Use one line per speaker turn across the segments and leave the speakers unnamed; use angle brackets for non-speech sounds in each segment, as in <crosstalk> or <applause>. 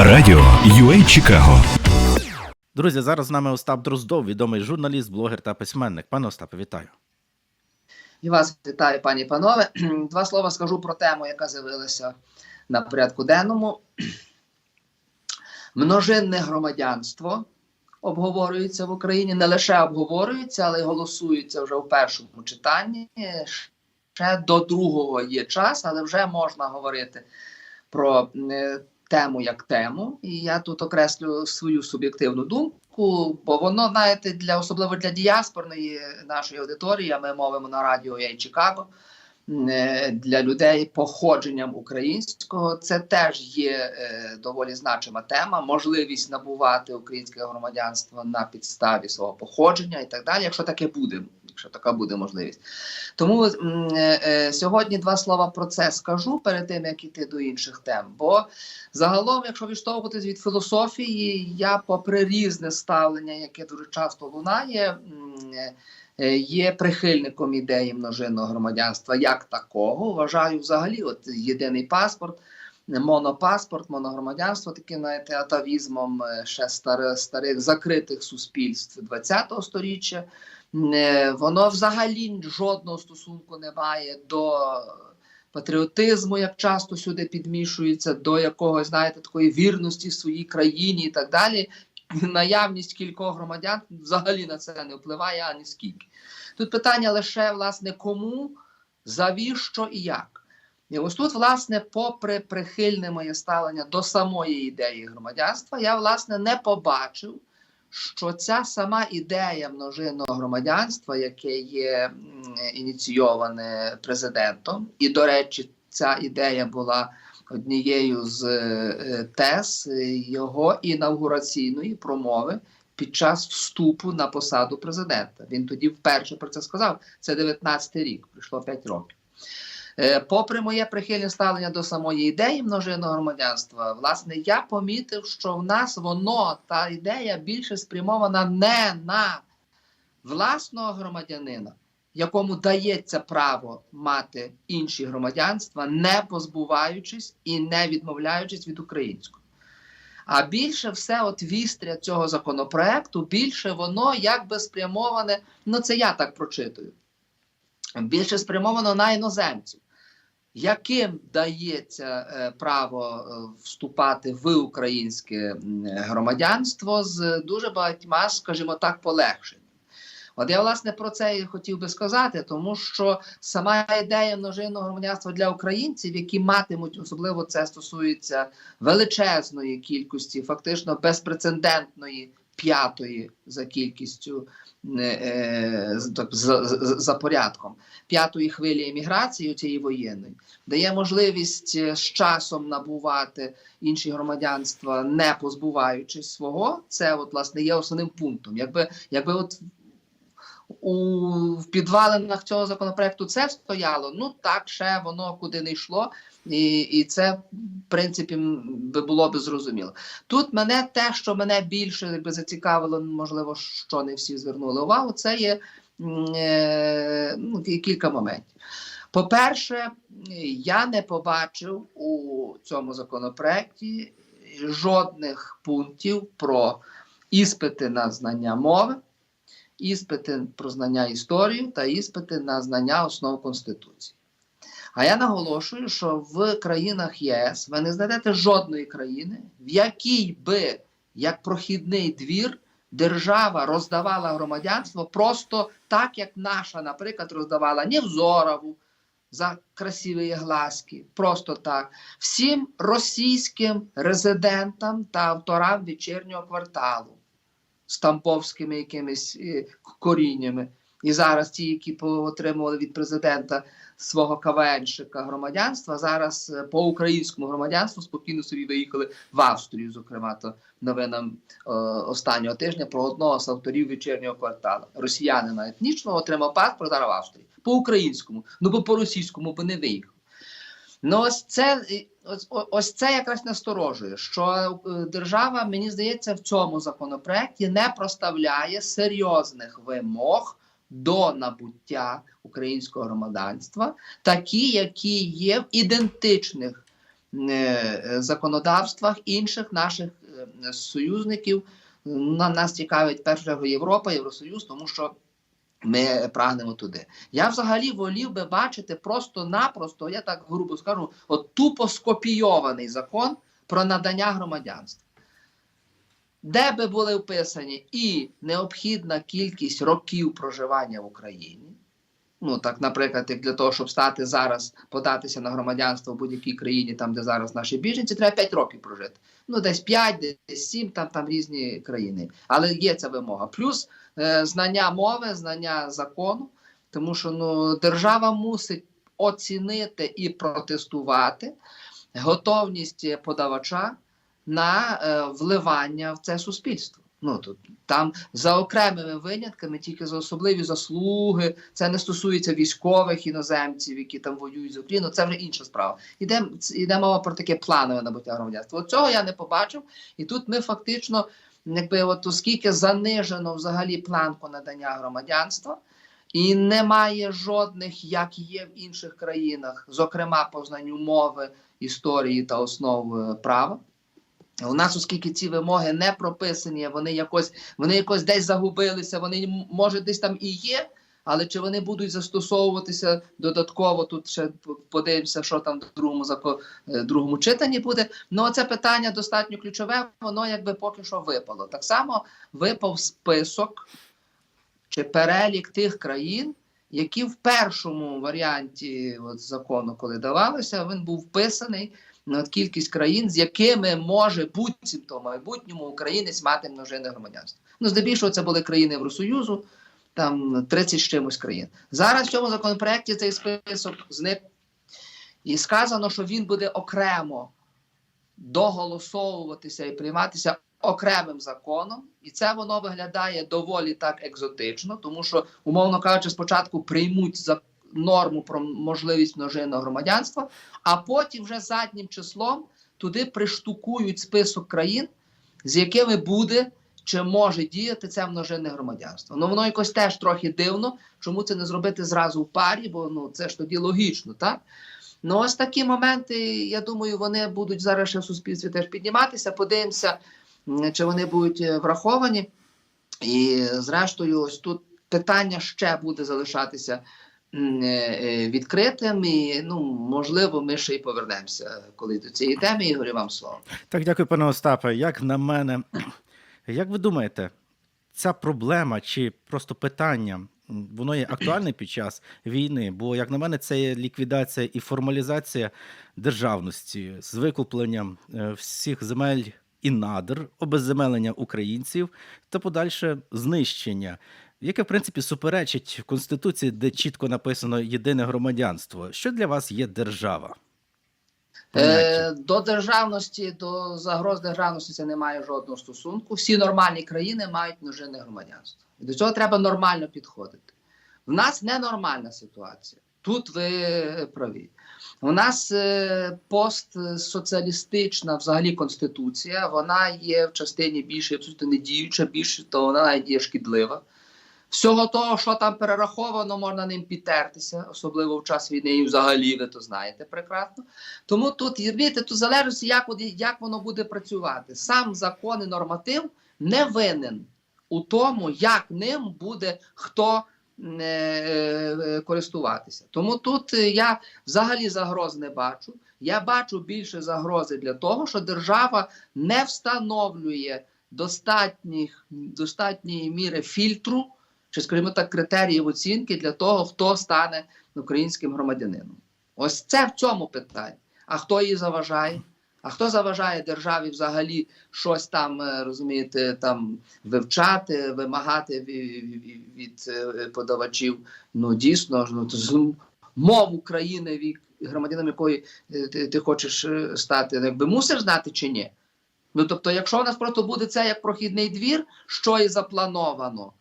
Радіо UA Чикаго.
Друзі, зараз з нами Остап Дроздов, відомий журналіст, блогер та письменник. Пане Остапе, вітаю.
І вас вітаю, пані і панове. <clears throat> Два слова скажу про тему, яка з'явилася на порядку денному. <clears throat> Множинне громадянство обговорюється в Україні. Не лише обговорюється, але й голосується вже в першому читанні. Ще до другого є час, але вже можна говорити про е, тему як тему. І я тут окреслю свою суб'єктивну думку, бо воно, знаєте, для особливо для діаспорної нашої аудиторії, ми мовимо на радіо Я Чикаго. е, Для людей походженням українського це теж є е, доволі значима тема. Можливість набувати українське громадянство на підставі свого походження і так далі, якщо таке буде, якщо така буде можливість. Тому е, е, сьогодні два слова про це скажу перед тим, як іти до інших тем. Бо загалом, якщо відштовхуватись від філософії, я, попри різне ставлення, яке дуже часто лунає, е, є прихильником ідеї множинного громадянства як такого. Вважаю, взагалі, от єдиний паспорт. Монопаспорт, моногромадянство, таким знаєте, атавізмом е, ще старих, старих закритих суспільств ХХ століття. Воно взагалі жодного стосунку не має до патріотизму, як часто сюди підмішується, до якогось, знаєте, такої вірності своїй країні і так далі. Наявність кількох громадян взагалі на це не впливає ані скільки. Тут питання лише, власне, кому, завіщо і як. І ось тут, власне, попри прихильне моє ставлення до самої ідеї громадянства, я, власне, не побачив, що ця сама ідея множинного громадянства, яке є ініційоване президентом, і, до речі, ця ідея була однією з е, тез його інаугураційної промови під час вступу на посаду президента. Він тоді вперше про це сказав. Це 19-й рік, пройшло 5 років. Е, Попри моє прихильне ставлення до самої ідеї множинного громадянства, власне, я помітив, що в нас воно, та ідея більше спрямована не на власного громадянина, якому дається право мати інші громадянства, не позбуваючись і не відмовляючись від українського. А більше все, от вістря цього законопроекту, більше воно якби спрямоване, ну це я так прочитую, більше спрямовано на іноземців яким дається е, право е, вступати в українське громадянство з дуже багатьма, скажімо так, полегшеннями. От я власне про це і хотів би сказати, тому що сама ідея множинного громадянства для українців, які матимуть, особливо це стосується величезної кількості, фактично безпрецедентної п'ятої за кількістю е, е, за, за, за порядком п'ятої хвилі еміграції цієї воєнної, дає можливість е, з часом набувати інші громадянства, не позбуваючись свого. Це от власне є основним пунктом. Якби якби от у в підвалинах цього законопроекту це стояло, ну так ще воно куди не йшло, і, і це в принципі було би зрозуміло. Тут мене те, що мене більше якби зацікавило, можливо, що не всі звернули увагу, це є е, ну, кілька моментів. По-перше, я не побачив у цьому законопроекті жодних пунктів про іспити на знання мови, іспити про знання історії та іспити на знання основ Конституції. А я наголошую, що в країнах ЄС ви не знайдете жодної країни, в якій би як прохідний двір держава роздавала громадянство просто так, як наша, наприклад, роздавала Невзорову за красиві глазки, просто так, всім російським резидентам та авторам вечірнього кварталу. З тамповськими якимись е, коріннями. І зараз ті, які отримували від президента свого КВНщика громадянства, зараз е, по українському громадянству спокійно собі виїхали в Австрію. Зокрема, то новинам е, останнього тижня про одного з авторів вечірнього кварталу. Росіянина етнічного отримав паспорт зараз в Австрії. По українському, ну бо по російському би не виїхав. Ну, ось це ось, ось це якраз насторожує, що е, держава, мені здається, в цьому законопроекті не проставляє серйозних вимог до набуття українського громадянства, такі, які є в ідентичних е, законодавствах інших наших е, союзників. На нас цікавить чергу Європа, Євросоюз, тому що ми прагнемо туди. Я взагалі волів би бачити просто-напросто, я так грубо скажу, от тупо скопійований закон про надання громадянства. Де би були вписані і необхідна кількість років проживання в Україні. Ну, так, наприклад, як для того, щоб стати зараз, податися на громадянство в будь-якій країні, там, де зараз наші біженці, треба 5 років прожити. Ну, десь 5, десь 7, там, там різні країни. Але є ця вимога. Плюс е, знання мови, знання закону, тому що ну, держава мусить оцінити і протестувати готовність подавача на е, вливання в це суспільство. Ну тут там за окремими винятками, тільки за особливі заслуги. Це не стосується військових іноземців, які там воюють з Україною. Це вже інша справа. Іде, іде мова про таке планове набуття громадянства. Цього я не побачив, і тут ми фактично, якби от оскільки занижено взагалі планку надання громадянства. І немає жодних, як є в інших країнах, зокрема по знанню мови, історії та основ е, права. У нас, оскільки ці вимоги не прописані, вони якось вони якось десь загубилися, вони може десь там і є, але чи вони будуть застосовуватися додатково? Тут ще подивимося, що там в другому е, другому читанні буде. Ну це питання достатньо ключове, воно якби поки що випало. Так само випав список чи перелік тих країн, які в першому варіанті от, закону, коли давалося, він був вписаний от кількість країн, з якими може буцімто в майбутньому українець мати множинне громадянство. Ну, здебільшого це були країни Євросоюзу, там 30 з чимось країн. Зараз в цьому законопроекті цей список зник. І сказано, що він буде окремо доголосовуватися і прийматися окремим законом, і це воно виглядає доволі так екзотично, тому що, умовно кажучи, спочатку приймуть за норму про можливість множинного громадянства, а потім вже заднім числом туди приштукують список країн, з якими буде чи може діяти це множинне громадянство. Ну воно якось теж трохи дивно, чому це не зробити зразу в парі, бо ну це ж тоді логічно, так? Ну, ось такі моменти, я думаю, вони будуть зараз ще в суспільстві теж підніматися. Подивимося, чи вони будуть е, враховані. І зрештою, ось тут питання ще буде залишатися відкритим. І ну, можливо, ми ще й повернемося коли до цієї теми. Ігорю, вам слово.
Так, дякую, пане Остапе. Як на мене, як ви думаєте, ця проблема чи просто питання, воно є актуальне під час війни? Бо, як на мене, це є ліквідація і формалізація державності з викупленням е, всіх земель і надр, обезземелення українців та подальше знищення. Яке, в принципі, суперечить Конституції, де чітко написано єдине громадянство. Що для вас є держава?
Е, до державності, до загроз державності це не має жодного стосунку. Всі нормальні країни мають множинне громадянство. І до цього треба нормально підходити. В нас ненормальна ситуація. Тут ви праві. У нас е, постсоціалістична взагалі конституція, вона є в частині більше абсолютно не діюча, більше то вона навіть є шкідлива. Всього того, що там перераховано, можна ним підтертися, особливо в час війни, і взагалі ви то знаєте прекрасно. Тому тут розумієте, тут залежить, як, як воно буде працювати. Сам закон і норматив не винен у тому, як ним буде хто е, е, користуватися. Тому тут е, я взагалі загроз не бачу. Я бачу більше загрози для того, що держава не встановлює достатніх, достатньої міри фільтру, чи, скажімо так, критеріїв оцінки для того, хто стане українським громадянином. Ось це в цьому питанні. А хто її заважає? А хто заважає державі взагалі щось там, е, розумієте, там вивчати, вимагати від, від, е, подавачів? Ну дійсно ну то мову країни, громадянам якої е, ти, ти хочеш стати, ну, якби мусиш знати чи ні? Ну тобто, якщо у нас просто буде це як прохідний двір, що і заплановано.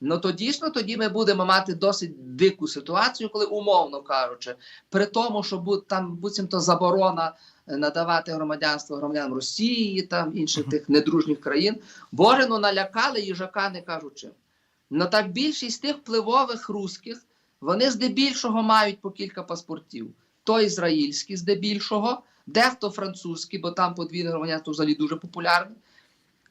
Ну то дійсно тоді ми будемо мати досить дику ситуацію, коли умовно кажучи, при тому, що буде там буцімто заборона е, надавати громадянство громадянам Росії, там інших тих недружніх країн, боже, ну налякали їжака, не кажучи. Ну так більшість тих впливових русських, вони здебільшого мають по кілька паспортів. То ізраїльські здебільшого, дехто французький, бо там подвійне громадянство взагалі дуже популярне.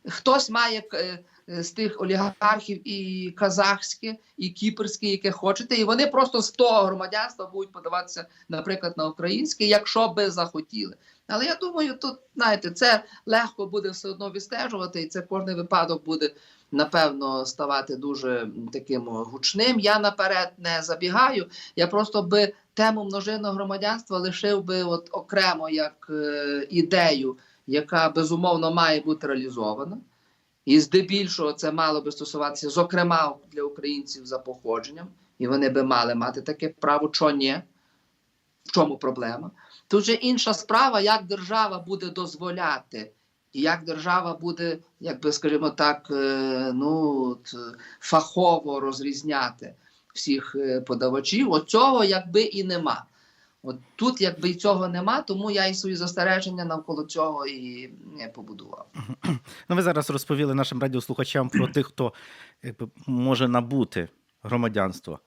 Хтось має е, з тих олігархів і казахське, і кіпрське, яке хочете, і вони просто з того громадянства будуть подаватися, наприклад, на українське, якщо би захотіли. Але я думаю, тут знаєте, це легко буде все одно відстежувати, і це кожний випадок буде напевно ставати дуже таким гучним. Я наперед не забігаю. Я просто би тему множинного громадянства лишив би от окремо як е, ідею, яка безумовно має бути реалізована. І здебільшого це мало би стосуватися, зокрема, для українців за походженням, і вони би мали мати таке право, що ні. В чому проблема? Тут же інша справа, як держава буде дозволяти, і як держава буде, як би скажімо так, е, ну фахово розрізняти всіх е, подавачів. От цього якби і нема. От тут, якби цього нема, тому я і свої застереження навколо цього і не побудував.
Ну, ви зараз розповіли нашим радіослухачам про тих, хто якби, може набути громадянство.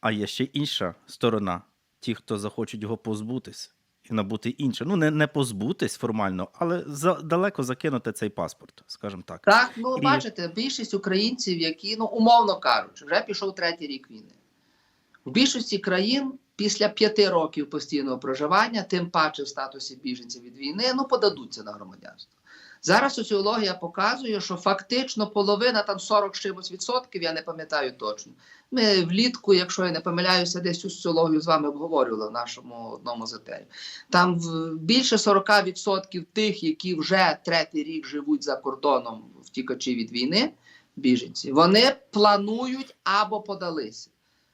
А є ще інша сторона: ті, хто захочуть його позбутись і набути інше. Ну, не, не позбутись формально, але за, далеко закинути цей паспорт, скажімо так.
Так, ну
І-
бачите, більшість українців, які, ну умовно кажучи, вже пішов третій рік війни. В більшості країн після п'яти років постійного проживання, тим паче в статусі біженців від війни, ну подадуться на громадянство. Зараз соціологія показує, що фактично половина, там 40 чимось відсотків, я не пам'ятаю точно. Ми влітку, якщо я не помиляюся, десь цю соціологію з вами обговорювали в нашому одному з етерів. Там більше 40% тих, які вже третій рік живуть за кордоном втікачі від війни, біженці, вони планують або подалися.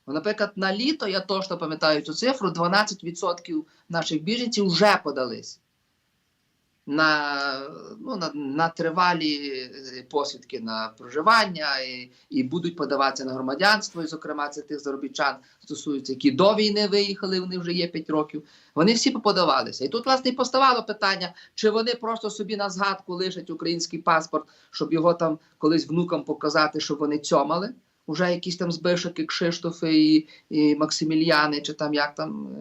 Ну, Наприклад, на літо, я точно пам'ятаю цю цифру, 12% наших біженців вже подалися на, ну, на, на тривалі е, посвідки на проживання і, і будуть подаватися на громадянство. І, зокрема, це тих заробітчан стосується, які до війни виїхали, вони вже є 5 років. Вони всі подавалися. І тут, власне, і поставало питання, чи вони просто собі на згадку лишать український паспорт, щоб його там колись внукам показати, щоб вони цьомали. Уже якісь там збишики, Кшиштофи і, і Максимільяни, чи там як там.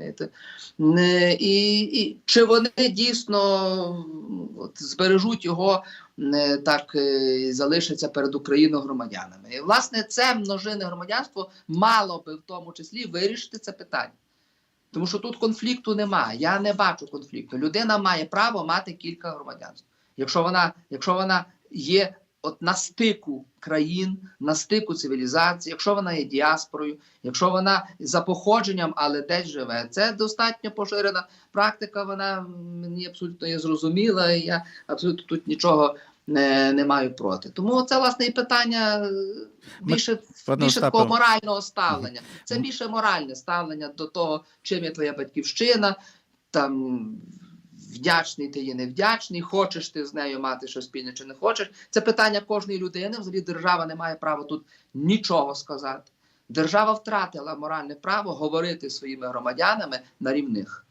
І, і чи вони дійсно ну, от, збережуть його так е, і залишаться перед Україною громадянами? І власне це множинне громадянство мало би в тому числі вирішити це питання. Тому що тут конфлікту немає. Я не бачу конфлікту. Людина має право мати кілька громадянств. Якщо вона, якщо вона є от на стику країн, на стику цивілізації, якщо вона є діаспорою, якщо вона за походженням, але десь живе, це достатньо поширена практика. Вона мені абсолютно є зрозуміла. І я абсолютно тут нічого не, не маю проти. Тому це власне і питання більше,
пане
більше такого морального ставлення. Це більше моральне ставлення до того, чим є твоя батьківщина. Там вдячний ти є невдячний, хочеш ти з нею мати щось спільне чи не хочеш. Це питання кожної людини. Взагалі держава не має права тут нічого сказати. Держава втратила моральне право говорити своїми громадянами на рівних.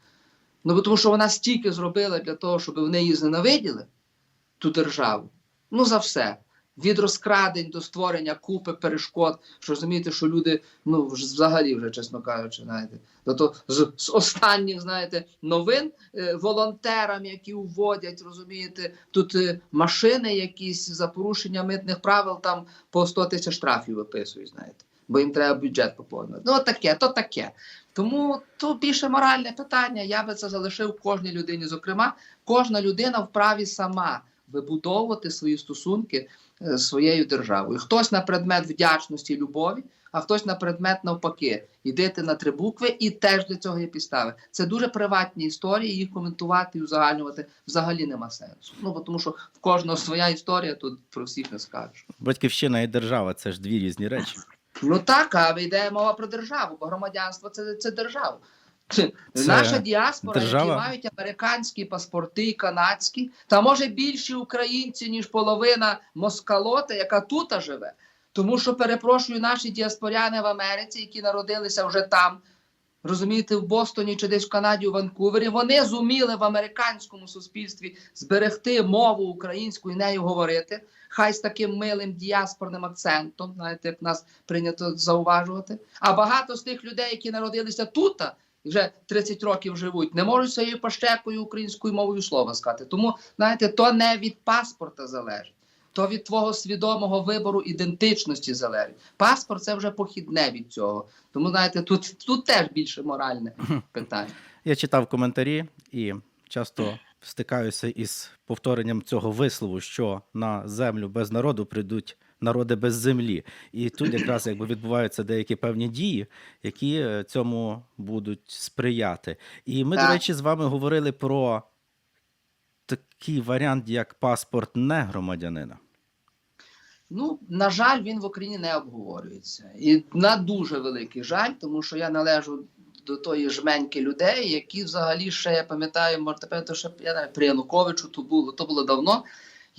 Ну тому що вона стільки зробила для того, щоб вони її зненавиділи, ту державу. Ну за все. Від розкрадень до створення купи перешкод, що розумієте, що люди, ну взагалі, вже чесно кажучи, знаєте, того з, з останніх, знаєте, новин е, волонтерам, які уводять, розумієте, тут е, машини якісь за порушення митних правил там по 100 тисяч штрафів виписують, знаєте, бо їм треба бюджет поповнити. Ну, таке, то таке. Тому то більше моральне питання. Я би це залишив кожній людині. Зокрема, кожна людина вправі сама вибудовувати свої стосунки е, з своєю державою. Хтось на предмет вдячності, любові, а хтось на предмет навпаки. Йдете на три букви, і теж для цього є підстави. Це дуже приватні історії. Їх коментувати і узагальнювати взагалі нема сенсу. Ну бо тому, що в кожного своя історія, тут про всіх не скажеш.
Батьківщина і держава це ж дві різні речі.
Ну так, а йде мова про державу, бо громадянство це, це держава.
Це
Наша діаспора,
держава?
які мають американські паспорти, канадські, та може більші українці, ніж половина москалота, яка тут живе. Тому що, перепрошую, наші діаспоряни в Америці, які народилися вже там, розумієте, в Бостоні чи десь в Канаді, у Ванкувері, вони зуміли в американському суспільстві зберегти мову українську і нею говорити. Хай з таким милим діаспорним акцентом, знаєте, як нас прийнято зауважувати. А багато з тих людей, які народилися тут, вже 30 років живуть, не можуть своєю пащекою українською мовою слова сказати. Тому, знаєте, то не від паспорта залежить. То від твого свідомого вибору ідентичності залежить. Паспорт це вже похідне від цього. Тому знаєте, тут, тут теж більше моральне питання.
Я читав коментарі і часто стикаюся із повторенням цього вислову, що на землю без народу прийдуть народи без землі. І тут якраз якби відбуваються деякі певні дії, які е, цьому будуть сприяти. І ми, до речі, з вами говорили про такий варіант, як паспорт не громадянина.
Ну, на жаль, він в Україні не обговорюється. І на дуже великий жаль, тому що я належу до тої жменьки людей, які взагалі ще я пам'ятаю, тепер то ще я навіть при Януковичу то було, то було давно.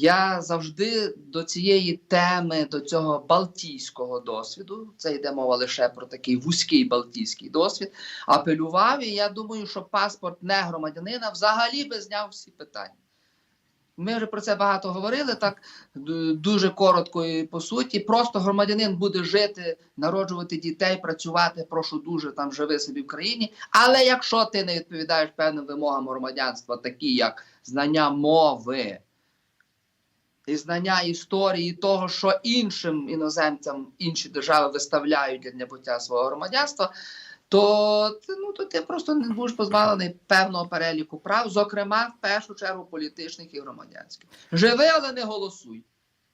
Я завжди до цієї теми, до цього балтійського досвіду, це йде мова лише про такий вузький балтійський досвід, апелював. І я думаю, що паспорт не громадянина взагалі би зняв всі питання. Ми вже про це багато говорили, так дуже коротко і по суті. Просто громадянин буде жити, народжувати дітей, працювати. Прошу дуже там живи собі в країні. Але якщо ти не відповідаєш певним вимогам громадянства, такі як знання мови і знання історії того, що іншим іноземцям інші держави виставляють для набуття свого громадянства, то, ти- ну, то ти просто не будеш позбавлений певного переліку прав, зокрема, в першу чергу, політичних і громадянських. Живи, але не голосуй.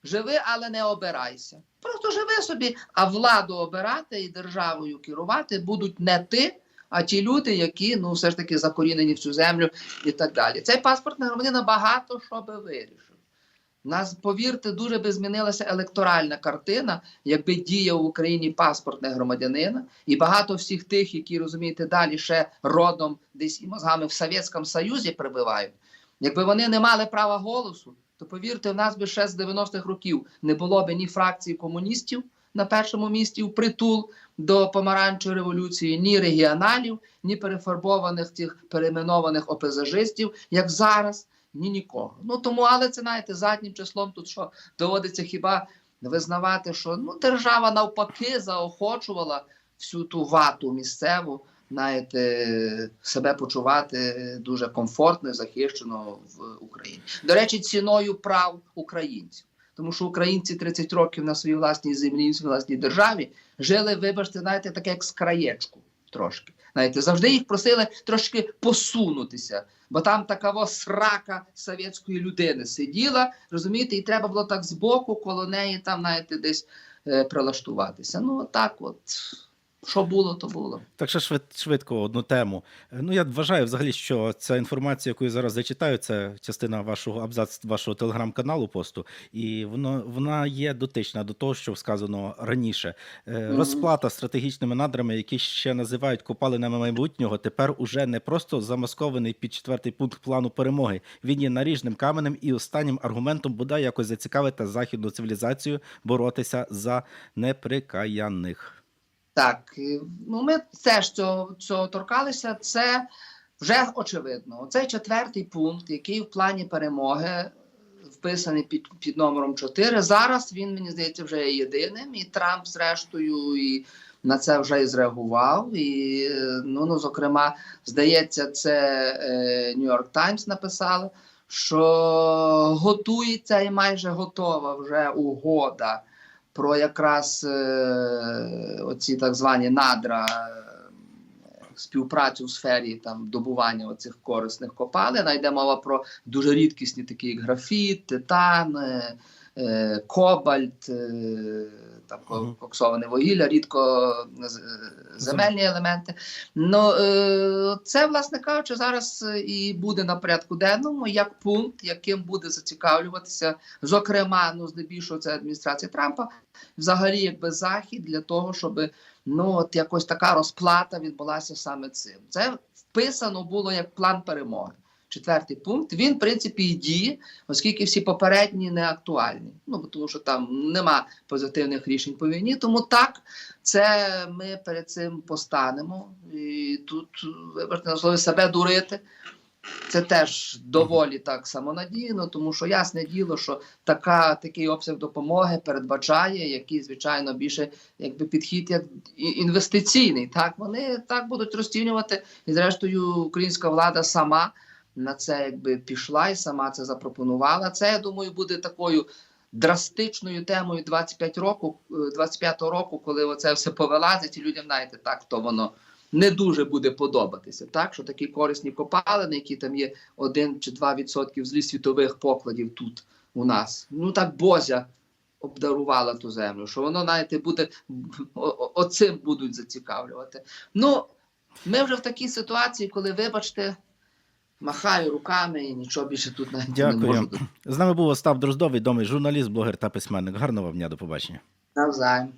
Живи, але не обирайся. Просто живи собі, а владу обирати і державою керувати будуть не ти, а ті люди, які ну все ж таки закорінені в цю землю і так далі. Цей паспорт на громадянина багато що би вирішив. Нас, повірте, дуже би змінилася електоральна картина, якби діяв в Україні паспорт не громадянина, і багато всіх тих, які розумієте, далі ще родом десь і мозгами в Совєтському Союзі прибивають. Якби вони не мали права голосу, то повірте, в нас би ще з 90-х років не було б ні фракції комуністів на першому місці в притул до помаранчої революції, ні регіоналів, ні перефарбованих тих перейменованих ОПЗЖистів, як зараз, ні нікого. Ну тому, але це знаєте, заднім числом тут що доводиться хіба визнавати, що ну держава навпаки заохочувала всю ту вату місцеву, знаєте, себе почувати дуже комфортно і захищено в Україні. До речі, ціною прав українців. Тому що українці 30 років на своїй власній землі, в своїй власній державі жили, вибачте, знаєте, таке як з краєчку трошки. Знаєте, завжди їх просили трошки посунутися, бо там така срака совєтської людини сиділа, розумієте, і треба було так збоку коло неї там, знаєте, десь е, прилаштуватися. Ну, так от, що було, то було.
Так що швид, швидко одну тему. Ну я вважаю взагалі, що ця інформація, яку я зараз зачитаю, це частина вашого абзац вашого телеграм-каналу посту, і воно вона є дотична до того, що сказано раніше. Е, Розплата стратегічними надрами, які ще називають копалинами майбутнього, тепер уже не просто замаскований під четвертий пункт плану перемоги. Він є наріжним каменем і останнім аргументом бодай якось зацікавити західну цивілізацію боротися за неприкаяних.
Так, ну ми теж цього, цього торкалися. Це вже очевидно. Цей четвертий пункт, який в плані перемоги вписаний під, під номером 4, зараз він, мені здається, вже є єдиним, і Трамп, зрештою, і на це вже і зреагував. І, ну, ну зокрема, здається, це York Times написали, що готується і майже готова вже угода про якраз е, оці так звані надра, е, співпрацю в сфері там добування оцих корисних копалин. Йде мова про дуже рідкісні, такі як графіт, титан, е, е, кобальт, е, там ко- коксоване вугілля, рідко е, земельні елементи. Ну, е, це, власне кажучи, зараз і буде на порядку денному як пункт, яким буде зацікавлюватися, зокрема, ну, здебільшого це адміністрація Трампа, взагалі, якби захід для того, щоб ну, от якось така розплата відбулася саме цим. Це вписано було як план перемоги. Четвертий пункт. Він, в принципі, і діє, оскільки всі попередні не актуальні. Ну, тому що там нема позитивних рішень по війні. Тому так, це ми перед цим постанемо. І тут, вибачте, на слові себе дурити. Це теж доволі так самонадійно, тому що ясне діло, що така, такий обсяг допомоги передбачає, який, звичайно, більше якби підхід як інвестиційний. Так вони так будуть розцінювати. І зрештою, українська влада сама на це якби пішла і сама це запропонувала. Це я думаю, буде такою драстичною темою 25 року, е, 25-го року, коли оце все повилазить, і людям знаєте, так то воно не дуже буде подобатися. Так, що такі корисні копалини, які там є 1 чи 2% злі світових покладів тут у нас. Ну так Бозя обдарувала ту землю, що воно, знаєте, буде оцим будуть зацікавлювати. Ну, ми вже в такій ситуації, коли, вибачте, махаю руками і нічого більше тут навіть не
Дякую.
можу.
З нами був Остап Дроздов, відомий журналіст, блогер та письменник. Гарного вам дня, до побачення.
Навзаєм.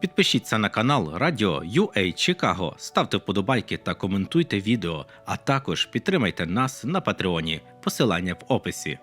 Підпишіться на канал Радіо UA Чикаго, ставте вподобайки та коментуйте відео, а також підтримайте нас на Патреоні. Посилання в описі.